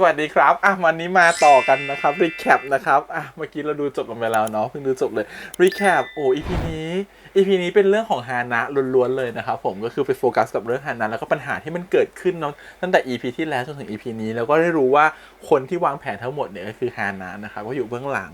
สวัสดีครับ อะวันนี้มาต่อกันนะครับรีแคปนะครับ อะเมื่อกี้เราดูจบกันไปแล้วเนาะเพิ่งดูจบเลยรีแคปโอ้อีพีนี้อีพีนี้เป็นเรื่องของฮานะล้วนๆเลยนะครับผมก็คือไปโฟกัสกับเรื่องฮานะแล้วก็ปัญหาที่มันเกิดขึ้นเนาะตั้งแต่ EP ที่แล้วจนถึง EP นี้แล้วก็ได้รู้ว่าคนที่วางแผนทั้งหมดเนี่ยก็คือฮานะนะครับก็อยู่เบื้องหลัง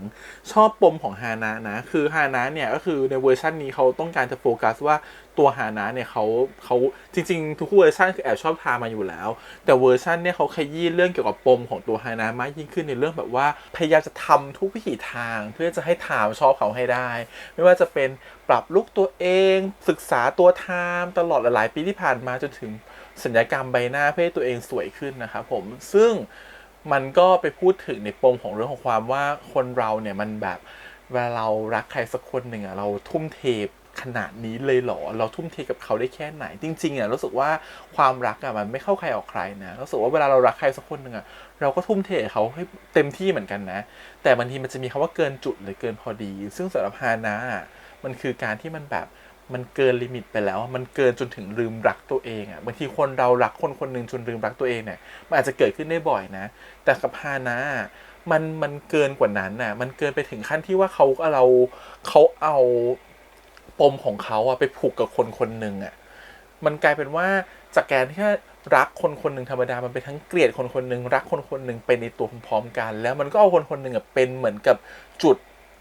ชอบปมของฮานะนะคือฮานะเนี่ยก็คือในเวอร์ชันนี้เขาต้องการจะโฟกัสว่า ตัวฮานะเนี่ยเขาเขาจริง ๆ ทุกเวอร์ชันคือแอบชอบทามาอยู่แล้ว แต่เวอร์ชันเนี่ยเขาขยี้เรื่องเกี่ยวกับปมของตัวฮานะมากยิ่งขึ้นในเรื่องแบบว่าพยายามจะทำทุกวิถีทางเพื่อจะให้ทามชอบเขาให้ได้ ไม่ว่าจะเป็นปรับลุกตัวเอง ศึกษาตัวทามตลอดหลายปีที่ผ่านมาจนถึงสัญญกรรมใบหน้าเพื่อให้ตัวเองสวยขึ้นนะครับผมซึ่งมันก็ไปพูดถึงในปมของเรื่องของความว่าคนเราเนี่ยมันแบบเวลาเรารักใครสักคนหนึ่งอะเราทุ่มเท ขนาดนี้เลยเหรอ เราทุ่มเทกับเขาได้แค่ไหน จริงๆอะรู้สึกว่าความรักอะมันไม่เข้าใครออกใครนะรู้สึกว่าเวลาเรารักใครสักคนหนึ่งอะเราก็ทุ่มเทเขาให้เต็มที่เหมือนกันนะ แต่บางทีมันจะมีคำว่าเกินจุดหรือเกินพอดี ซึ่งสำหรับฮานะอะมันคือการที่มันแบบมันเกินลิมิตไปแล้ว มันเกินจนถึงลืมรักตัวเองอะบางทีคนเรารักคนคนหนึ่งจนลืมรักตัวเองเนี่ย มันอาจจะเกิดขึ้นได้บ่อยนะ แต่กับฮานะมันมันเกินกว่านั้นน่ะ มันเกินไปถึงขั้นที่ว่าเขาเราเขาเอา ปมของเขาอะไปผูกกับคนคนหนึ่งอะมันกลายเป็นว่าจากการที่รักคนคนหนึ่งธรรมดา มันเป็นทั้งเกลียดคนคนหนึ่งรักคนคนหนึ่งเป็นในตัวพร้อมกัน แล้วมันก็เอาคนคนหนึ่งอะเป็นเหมือนกับจุด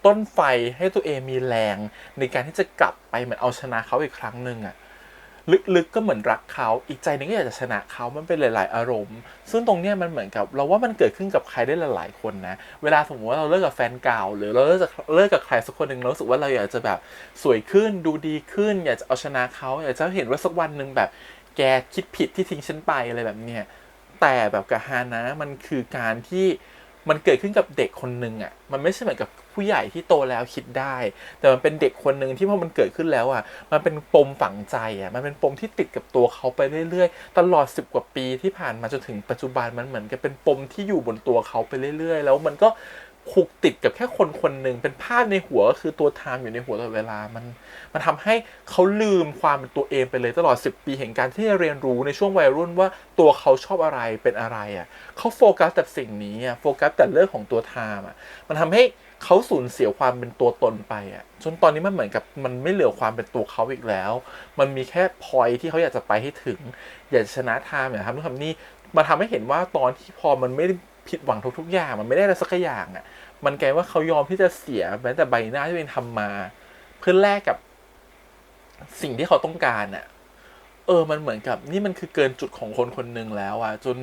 ต้นไฟให้ตัวเองมีแรง ในการที่จะกลับไปเหมือนเอาชนะเขาอีกครั้งหนึ่งอะ ลึกๆก็เหมือนรักเขาอีกใจหนึงก็อยากจะชนะเขามันเป็นหลาย ๆ อารมณ์ ซึ่งตรงเนี้ยมันเหมือนกับเราว่ามันเกิดขึ้นกับใครได้หลาย ๆ คนนะ เวลาสมมติว่าเราเลิกกับแฟนเก่า หรือเราเลิกกเลิกกับใครสักคนหนึ่งเรารู้สึกว่าเราอยากจะแบบสวยขึ้นดูดีขึ้น อยากจะเอาชนะเขาอยากจะเห็นว่าสักวันหนึ่งแบบ แกคิดผิดที่ทิ้งฉันไปอะไรแบบเนี้ยแต่แบบกับฮานะมันคือการที่ มันเกิดขึ้นกับเด็กคนหนึ่งอะมันไม่ใช่เหมือนกับผู้ใหญ่ที่โตแล้วคิดได้ แต่มันเป็นเด็กคนหนึ่งที่พอมันเกิดขึ้นแล้วอะ มันเป็นปมฝังใจอะมันเป็นปมที่ติดกับตัวเขาไปเรื่อยๆ ตลอดสิบกว่าปีที่ผ่านมาจนถึงปัจจุบันมันเหมือนกับเป็นปมที่อยู่บนตัวเขาไปเรื่อยๆ แล้วมันก็ ผูกติดกับแค่คนคนหนึ่งเป็นภาพในหัวก็คือตัวไทม์อยู่ในหัวตลอดเวลามันมันทำให้เขาลืมความเป็นตัวเองไปเลยตลอด 10 ปีแห่งการที่จะเรียนรู้ในช่วงวัยรุ่นว่าตัวเขาชอบอะไรเป็นอะไรอะเขาโฟกัสแต่สิ่งนี้อะโฟกัสแต่เรื่องของตัวไทม์อะมันทำให้เขาสูญเสียความเป็นตัวตนไปอะจนตอนนี้มันเหมือนกับมันไม่เหลือความเป็นตัวเขาอีกแล้ว มันมีแค่พอยที่เขาอยากจะไปให้ถึง อยากจะชนะไทม์อยากทำนู่นทำนี่มาทำให้เห็นว่าตอนที่พอมันไม่ ผิดหวังทุกๆอย่างมันไม่ได้อะไรสักอย่างอะ มันกลายว่าเขายอมที่จะเสียแม้แต่ใบหน้าที่เป็นทำมา เพื่อแลกกับสิ่งที่เขาต้องการอะเออมันเหมือนกับ นี่มันคือเกินจุดของคนคนหนึ่งแล้วอะจน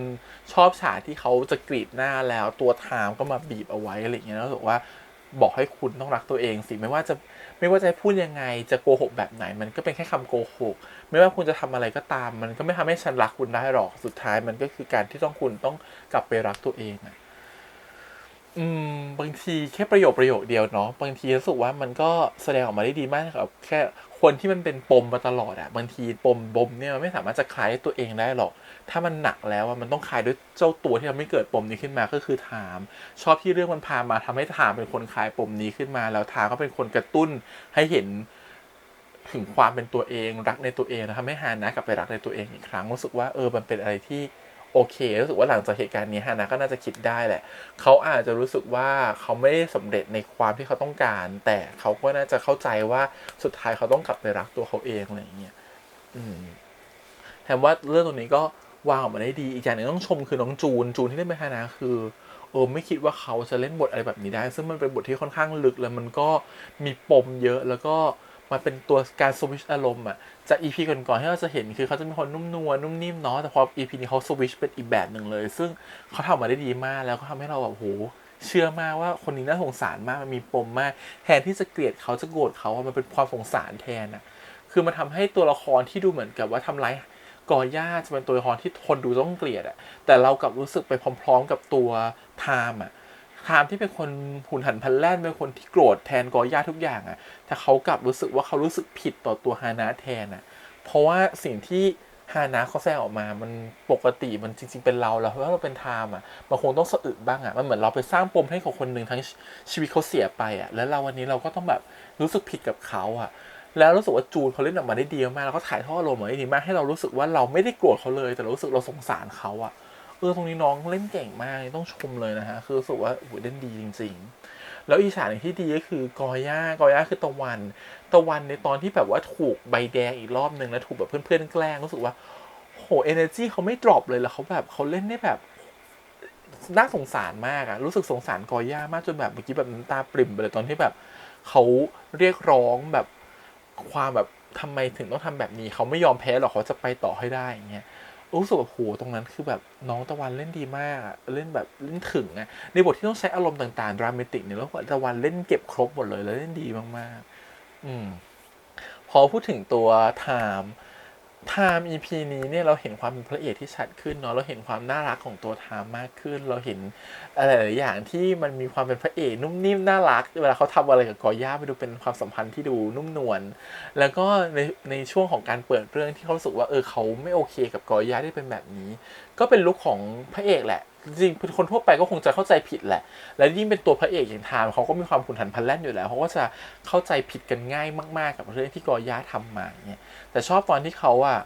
ชอบฉากที่เขาจะกรีดหน้าแล้วตัวทามก็มาบีบเอาไว้อะไรอย่างเงี้ยแล้วรู้สึกว่า บอกให้คุณต้องรักตัวเองสิไม่ว่าจะไม่ว่าจะพูดยังไงจะโกหกแบบไหน มันก็เป็นแค่คำโกหกไม่ว่าคุณจะทำอะไรก็ตาม มันก็ไม่ทำให้ฉันรักคุณได้หรอกสุดท้ายมันก็คือการที่ต้องคุณต้องกลับไปรักตัวเองอะ อืมบางทีแค่ประโยคประโยคเดียวเนาะบางทีรู้สึกว่ามันก็แสดงออกมาได้ดีมากครับ แค่คนที่มันเป็นปมมาตลอดอะบางทีปมบมเนี่ยมันไม่สามารถจะคลายตัวเองได้หรอก ถ้ามันหนักแล้วมันต้องคลายด้วยเจ้าตัวที่ทำให้เกิดปมนี้ขึ้นมาก็คือถาม ชอบที่เรื่องมันพามาทำให้ถามเป็นคนคลายปมนี้ขึ้นมา แล้วถามก็เป็นคนกระตุ้นให้เห็นถึงความเป็นตัวเองรักในตัวเองนะทำให้ฮานะกลับไปรักในตัวเองอีกครั้งรู้สึกว่าเออมันเป็นอะไรที่ โอเครู้สึกว่าหลังจากเหตุการณ์นี้ฮานะก็น่าจะคิดได้แหละ เขาอาจจะรู้สึกว่าเขาไม่ได้สำเร็จในความที่เขาต้องการ แต่เขาก็น่าจะเข้าใจว่าสุดท้ายเขาต้องกลับไปรักตัวเขาเองอะไรอย่างเงี้ยอืมแถมว่าเรื่องตรงนี้ก็วางออกมาได้ดีอีกอย่างหนึ่งต้องชมคือน้องจูนจูนที่เล่นเป็นฮานะคือเออไม่คิดว่าเขาจะเล่นบทอะไรแบบนี้ได้ ซึ่งมันเป็นบทที่ค่อนข้างลึกแล้วมันก็มีปมเยอะแล้วก็ มาเป็นตัวการสวิชอารมณ์อะจากอีพีก่อนๆที่เราจะเห็นคือเขาจะเป็นคนนุ่มนวลนุ่มนิ่มเนาะแต่พออีพีนี้เขาสวิชเป็นอีกแบบหนึ่งเลย ซึ่งเขาทำมาได้ดีมากแล้วก็ทำให้เราแบบโหเชื่อมากว่าคนนี้น่าสงสารมากมันมีปมมาก แทนที่จะเกลียดเขาจะโกรธเขาอะมันเป็นความสงสารแทนอะคือมันทำให้ตัวละครที่ดูเหมือนกับว่าทำร้ายกอย่าจะเป็นตัวละครที่คนดูต้องเกลียดอะแต่เรากลับรู้สึกไปพร้อม ๆ กับตัวไทม์อะ ไทม์ที่เป็นคนหุนหันพลันแล่นเป็นคนที่โกรธแทนกอย่าทุกอย่างอะ่ะแต่เขากลับรู้สึกว่าเขารู้สึกผิดต่อตัวฮานะแทนอะ่ะ เพราะว่าสิ่งที่ฮานะเขาแสดงออกมา มันปกติมันจริง ๆ เป็นเราแล้วเพราะเราเป็นไทม์อะมันคงต้องสะอึกบ้างอะ่ะมันเหมือนเราไปสร้างปมให้กับคนหนึ่งทั้งชีวิตเขาเสียไปอะ่ะแล้วเราวันนี้เราก็ต้องแบบรู้สึกผิดกับเขาอะแล้วรู้สึกว่าจูนเขาเล่นออกมาได้ดีมากแล้วก็ถ่ายทอดอารมณ์มาได้ดีมากให้เรารู้สึกว่าเราไม่ได้โกรธเขาเลย แต่เรารู้สึกเราสงสารเขาอะ เออตรงนี้น้องเล่นเก่งมากต้องชมเลยนะฮะคือรู้สึกว่าโอ้โหเล่นดีจริง ๆ แล้วอีฉากหนึ่งที่ดีก็คือกอย่ากอย่าคือตะวัน ตะวันในตอนที่แบบว่าถูกใบแดงอีกรอบหนึ่งแล้วถูกแบบเพื่อนๆแกล้งรู้สึกว่าโหเอเนอร์จีเขาไม่ดรอปเลยแล้วเขาแบบเขาเล่นได้แบบน่าสงสารมากอะรู้สึกสงสารกอย่ามากจนแบบเมื่อกี้แบบน้ำตาปริ่มไปเลยตอนที่แบบเขาเรียกร้องแบบความแบบทำไมถึงต้องทำแบบนี้ เขาไม่ยอมแพ้หรอกเขาจะไปต่อให้ได้อย่างเงี้ย รู้สึกแบบโหตรงนั้นคือแบบน้องตะวันเล่นดีมากเล่นแบบเล่นถึงอะในบทที่ต้องใช้อารมณ์ต่างๆดรามาติกเนี่ยแล้วตะวันเล่นเก็บครบหมดเลยแล้วเล่นดีมากๆ อืมพอพูดถึงตัวไทม์ ไทม์ EP นี้เนี่ยเราเห็นความเป็นพระเอกที่ชัดขึ้นเนาะเราเห็นความน่ารักของตัวไทม์มากขึ้น เราเห็นอะไรหลายอย่างที่มันมีความเป็นพระเอกนุ่มนิ่มน่ารัก เวลาเขาทำอะไรกับกอย่าไปดูเป็นความสัมพันธ์ที่ดูนุ่มนวลแล้วก็ในในช่วงของการเปิดเรื่องที่เขาสึกว่าเออเขาไม่โอเคกับกอย่าที่เป็นแบบนี้ ก็เป็นลุคของพระเอกแหละ จริงๆคนทั่วไปก็คงจะเข้าใจผิดแหละ และยิ่งเป็นตัวพระเอกอย่างไทม์เขาก็มีความขุนหันพันแล่นอยู่แล้วเขาก็จะเข้าใจผิดกันง่ายมาก ๆ กับเรื่องที่กอย่าทำมาเนี่ยแต่ชอบตอนที่เขาอะ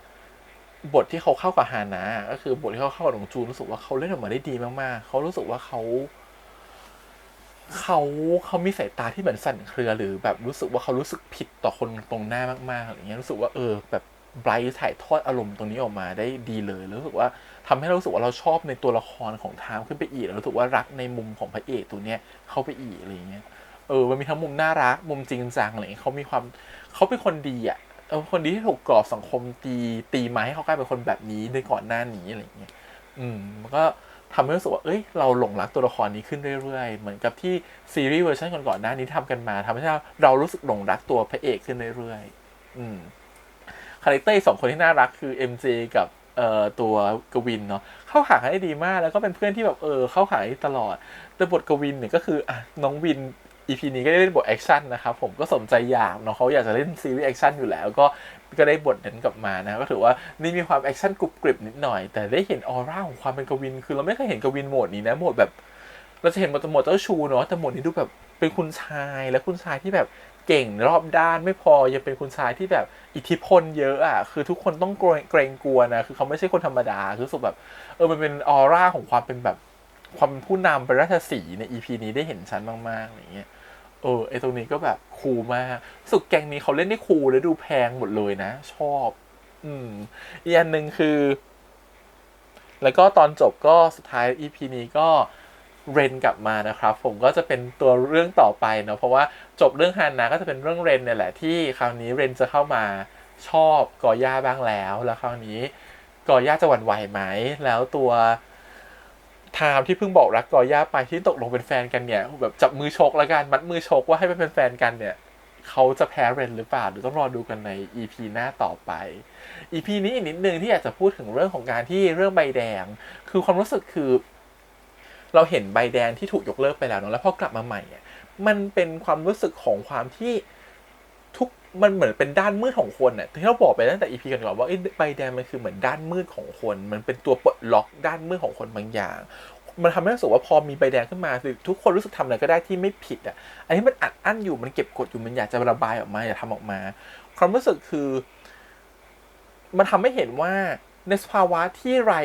บทที่เขาเข้ากับฮานะก็คือบทที่เขาเข้ากับหลงจูนรู้สึกว่าเขาเล่นออกมาได้ดีมากๆ เขารู้สึกว่าเขาเขาเขามีสายตาที่เหมือนสั่นเครือหรือแบบรู้สึกว่าเขารู้สึกผิดต่อคนตรงหน้ามากๆอะไรเงี้ยรู้สึกว่าเออแบบไบรท์ถ่ายทอดอารมณ์ตรงนี้ออกมาได้ดีเลยรู้สึกว่า ทำให้เรารู้สึกว่าเราชอบในตัวละครของไทม์ขึ้นไปอีกแล้วรู้สึกว่ารักในมุมของพระเอกตัวเนี้ยเข้าไปอีกอะไรเงี้ยเออมันมีทั้งมุมน่ารักมุมจริงจังอะไรเงี้ยเขามีความเขาเป็นคนดีอะเออคนดีที่ถูกกรอบสังคมตีตีมาให้เขากลายเป็นคนแบบนี้ในก่อนหน้านี้อะไรเงี้ยอืมมันก็ทำให้รู้สึกว่า เอ้ย เราหลงรักตัวละครนี้ขึ้นเรื่อยๆ เหมือนกับที่ซีรีส์เวอร์ชันก่อนๆหน้านี้ทำกันมาทำให้เรารู้สึกหลงรักตัวพระเอกขึ้นเรื่อยๆ อืม คาแรคเตอร์สองคนที่น่ารักคือ MJ กับ เอ่อตัวกวินเนาะเข้าหากันได้ดีมากแล้วก็เป็นเพื่อนที่แบบเออเข้าหาได้ตลอดแต่บทกวินเนี่ยก็คืออะน้องวิน EP นี้ก็ได้เล่นบทแอคชั่นนะครับผมก็สมใจอยากเนาะเขาอยากจะเล่นซีรีส์แอคชั่นอยู่แล้วก็ก็ได้บทนั้นกลับมานะก็ถือว่านี่มีความแอคชั่นกรุบกริบนิดหน่อย แต่ได้เห็นออร่าของความเป็นกวิน คือเราไม่เคยเห็นกวินโหมดนี้นะโหมดแบบ เราจะเห็นหมดหมดเจ้าชูเนาะแต่โหมดนี้ดูแบบเป็นคุณชายและคุณชายที่แบบ เก่งรอบด้านไม่พอยังเป็นคุณชายที่แบบอิทธิพลเยอะอะคือทุกคนต้องเกรงกลัวนะคือเขาไม่ใช่คนธรรมดาคือสึกแบบเออมันเป็นออร่าของความเป็นแบบความเป็นผู้นำเป็นราชสีห์ใน EP นี้ได้เห็นชัดมากๆอะไรเงี้ยเออไอตรงนี้ก็แบบคูลมากสึกแกงนี้เขาเล่นได้คูลและดูแพงหมดเลยนะ ชอบ อืมอีกอันหนึ่งคือ แล้วก็ตอนจบก็สุดท้าย EP นี้ก็ เรนกลับมานะครับ ผมก็จะเป็นตัวเรื่องต่อไปเนาะเพราะว่าจบเรื่องฮันนะก็จะเป็นเรื่องเรนเนี่ยแหละที่คราวนี้เรนจะเข้ามาชอบกอย่าบ้างแล้ว แล้วคราวนี้กอย่าจะหวั่นไหวไหม แล้วตัวไทม์ที่เพิ่งบอกรักกอย่าไปที่ตกลงเป็นแฟนกันเนี่ยแบบจับมือชกแล้วกันมัดมือชกว่าให้เป็นแฟนกันเนี่ยเขาจะแพ้เรนหรือเปล่าหรือต้องรอดูกันใน EP หน้าต่อไป EP นี้อีกนิดนึงที่อยากจะพูดถึงเรื่องของการที่เรื่องใบแดง คือความรู้สึกคือ เราเห็นใบแดงที่ถูกยกเลิกไปแล้วเนาะแล้วพอกลับมาใหม่อะมันเป็นความรู้สึกของความที่ทุกมันเหมือนเป็นด้านมืดของคนน่ะที่เราบอกไปตั้งแต่ EP กันก่อนว่าไอ้ใบแดงมันคือเหมือนด้านมืดของคน มันเป็นตัวปลดล็อกด้านมืดของคนบางอย่าง มันทำให้รู้สึกว่าพอมีใบแดงขึ้นมาคือทุกคนรู้สึกทำอะไรก็ได้ที่ไม่ผิดอะอันนี้มันอัดอั้นอยู่มันเก็บกดอยู่มันอยากจะระบายออกมาอยากทำออกมา ความรู้สึกคือ มันทำให้เห็นว่าในสภาวะที่ไร้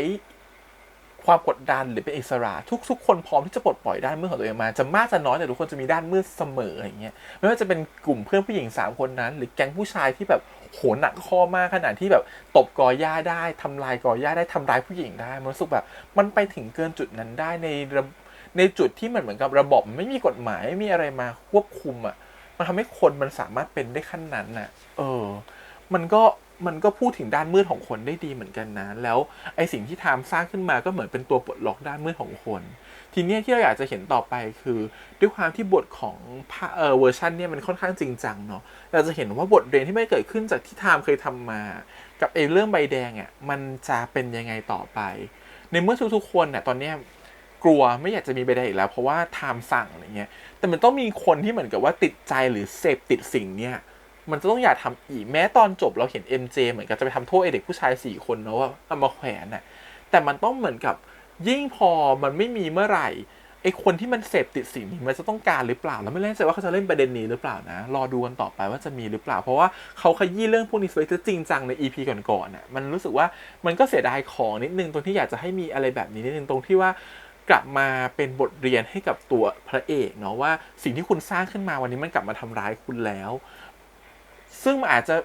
ความกดดันหรือเป็นอิสระ ทุกๆ คนพร้อมที่จะปลดปล่อยด้านมืดของตัวเองมา จะมากจะน้อยแต่ทุกคนจะมีด้านมืดเสมออย่างเงี้ยไม่ว่าจะเป็นกลุ่มเพื่อนผู้หญิงสามคนนั้น หรือแก๊งผู้ชายที่แบบโหหนักข้อมากขนาดที่แบบตบกอย่าได้ทำลายกอย่าได้ทำร้ายผู้หญิงได้มันรู้สึกแบบมันไปถึงเกินจุดนั้นได้ในในจุดที่มันเหมือนกับระบบไม่มีกฎหมายไม่มีอะไรมาควบคุมอะมันทำให้คนมันสามารถเป็นได้ขั้นนั้นน่ะ เออ มันก็ มันก็พูดถึงด้านมืดของคนได้ดีเหมือนกันนะ แล้วไอสิ่งที่ไทม์สร้างขึ้นมาก็เหมือนเป็นตัวปลดล็อกด้านมืดของคน ทีเนี้ยที่เราอยากจะเห็นต่อไปคือ ด้วยความที่บทของเออเวอร์ชันเนี่ยมันค่อนข้างจริงจังเนาะเราจะเห็นว่าบทเรียนที่ไม่เกิดขึ้นจากที่ไทม์เคยทำมา กับไอเรื่องใบแดงอะมันจะเป็นยังไงต่อไป ในเมื่อทุกๆคนเนี่ยตอนเนี้ยกลัวไม่อยากจะมีใบแดงอีกแล้ว เพราะว่าไทม์สั่งอะไรเงี้ยแต่มันต้องมีคนที่เหมือนกับว่าติดใจหรือเสพติดสิ่งเนี้ย มันจะต้องอยากทำอีกแม้ตอนจบเราเห็น MJ เหมือนกับจะไปทำโทษเด็กผู้ชายสี่คนเนาะว่าเอามาแขวนน่ะแต่มันต้องเหมือนกับยิ่งพอมันไม่มีเมื่อไหร่ไอคนที่มันเสพติดสิ่งนี้มันจะต้องการหรือเปล่าแล้วไม่แน่ใจว่าเขาจะเล่นประเด็นนี้หรือเปล่านะ รอดูกันต่อไปว่าจะมีหรือเปล่า เพราะว่าเขาขยี้เรื่องพวกนี้ไว้จะจริงจังใน EP ก่อนๆน่ะมันรู้สึกว่ามันก็เสียดายของนิดนึงตรงที่อยากจะให้มีอะไรแบบนี้นิดนึงตรงที่ว่ากลับมาเป็นบทเรียนให้กับตัวพระเอกเนาะว่าสิ่งที่คุณสร้างขึ้นมาวันนี้มันกลับมาทำร้ายคุณแล้ว ซึ่งมันอาจจะ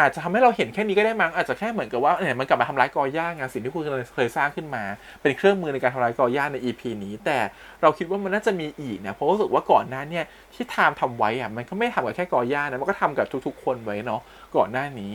อาจจะทำให้เราเห็นแค่นี้ก็ได้มั้งอาจจะแค่เหมือนกับว่าเนี่ยมันกลับมาทำร้ายกอย่าไงสิ่งที่คุณเคยสร้างขึ้นมา เป็นเครื่องมือในการทำร้ายกอย่าใน EP นี้ แต่เราคิดว่ามันน่าจะมีอีกนะเพราะรู้สึกว่าก่อนหน้าเนี่ยที่ไทม์ทำไว้อะมันก็ไม่ทำกับแค่กอย่านะมันก็ทำกับทุก ๆ คนไว้เนาะก่อนหน้านี้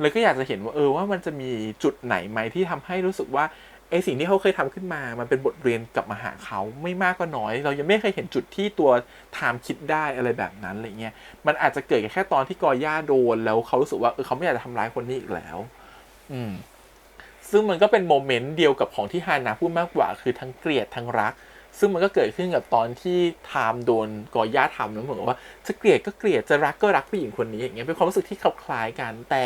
เลยก็อยากจะเห็นว่าเออว่ามันจะมีจุดไหนไหมที่ทำให้รู้สึกว่า ไอสิ่งที่เขาเคยทำขึ้นมา มันเป็นบทเรียนกลับมาหาเขาไม่มากก็น้อย เรายังไม่เคยเห็นจุดที่ตัวไทม์คิดได้อะไรแบบนั้นอะไรเงี้ย มันอาจจะเกิดแค่ตอนที่กอย่าโดนแล้วเขารู้สึกว่าเออเขาไม่อยากจะทำร้ายคนนี้อีกแล้ว อืม ซึ่งมันก็เป็นโมเมนต์เดียวกับของที่ฮานาพูดมากกว่า คือทั้งเกลียดทั้งรัก ซึ่งมันก็เกิดขึ้นกับตอนที่ไทม์โดนกอย่าทำนะเหมือนกับว่าจะเกลียดก็เกลียดจะรักก็รักผู้หญิงคนนี้อย่างเงี้ยเป็นความรู้สึกที่คล้ายกัน แต่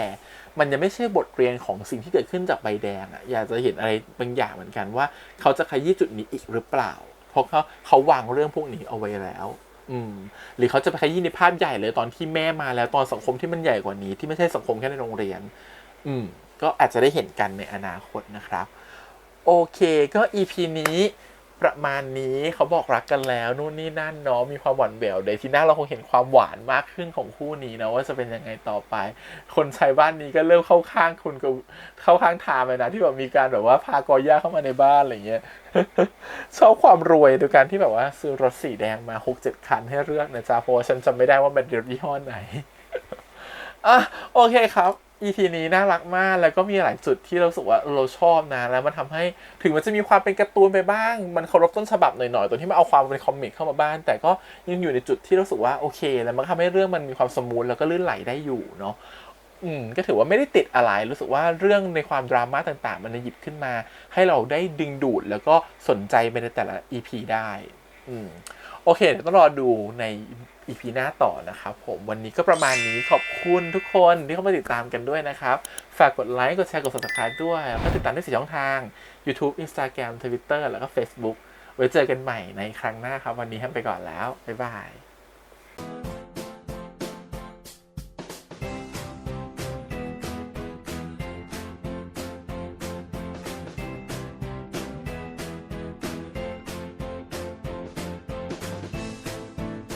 มันยังไม่ใช่บทเรียนของสิ่งที่เกิดขึ้นจากใบแดงอะอยากจะเห็นอะไรบางอย่างเหมือนกันว่า เขาจะขยี้จุดนี้อีกหรือเปล่า เพราะเขาเขาวางเรื่องพวกนี้เอาไว้แล้วอืมหรือเขาจะไปขยี้ในภาพใหญ่เลยตอนที่แม่มาแล้วตอนสังคมที่มันใหญ่กว่านี้ที่ไม่ใช่สังคมแค่ในโรงเรียน อืมก็อาจจะได้เห็นกันในอนาคตนะครับ โอเคก็ EP นี้ ประมาณนี้เขาบอกรักกันแล้วนู่นนี่นั่นเนาะมีความหวานแหววเดยที่หน้าเราคงเห็นความหวานมากขึ้นของคู่นี้นะว่าจะเป็นยังไงต่อไป คนใช้บ้านนี้ก็เริ่มเข้าข้างคุณกับเข้าข้างทามเลยนะ ที่แบบมีการแบบว่าพากอย่าเข้ามาในบ้านอะไรเงี้ยชอบความรวยโดยการที่แบบว่าซื้อรถสีแดงมาหกเจ็ดคันให้เลือกนะจ๊ะเพราะฉันจำไม่ได้ว่าเป็นรถยี่ห้อไหนอะโอเคครับ EP นี้น่ารักมากแล้วก็มีหลายจุดที่เราสึกว่าเราชอบนะ แล้วมันทำให้ถึงมันจะมีความเป็นการ์ตูนไปบ้าง มันเคารพต้นฉบับหน่อยๆตัวที่มันเอาความเป็นคอมิกเข้ามาบ้างแต่ก็ยังอยู่ในจุดที่เรู้สึกว่าโอเค แล้วมันก็ทำให้เรื่องมันมีความสมูทแล้วก็ลื่นไหลได้อยู่เนาะอืมก็ถือว่าไม่ได้ติดอะไรรู้สึกว่าเรื่องในความดราม่าต่างๆ มันหยิบขึ้นมา ให้เราได้ดึงดูดแล้วก็สนใจไปในแต่ละ EP ได้อืมโอเคเดี๋ยวต้องรอดูใน อีพีหน้าต่อนะครับผมวันนี้ก็ประมาณนี้ขอบคุณทุกคนที่เข้ามาติดตามกันด้วยนะครับ ฝากกดไลค์กดแชร์กด subscribe ด้วยแล้วก็ติดตามได้สี่ช่องทาง YouTube Instagram Twitter แล้วก็ Facebook ไว้เจอกันใหม่ในครั้งหน้าครับ วันนี้ให้ไปก่อนแล้ว บ๊ายบาย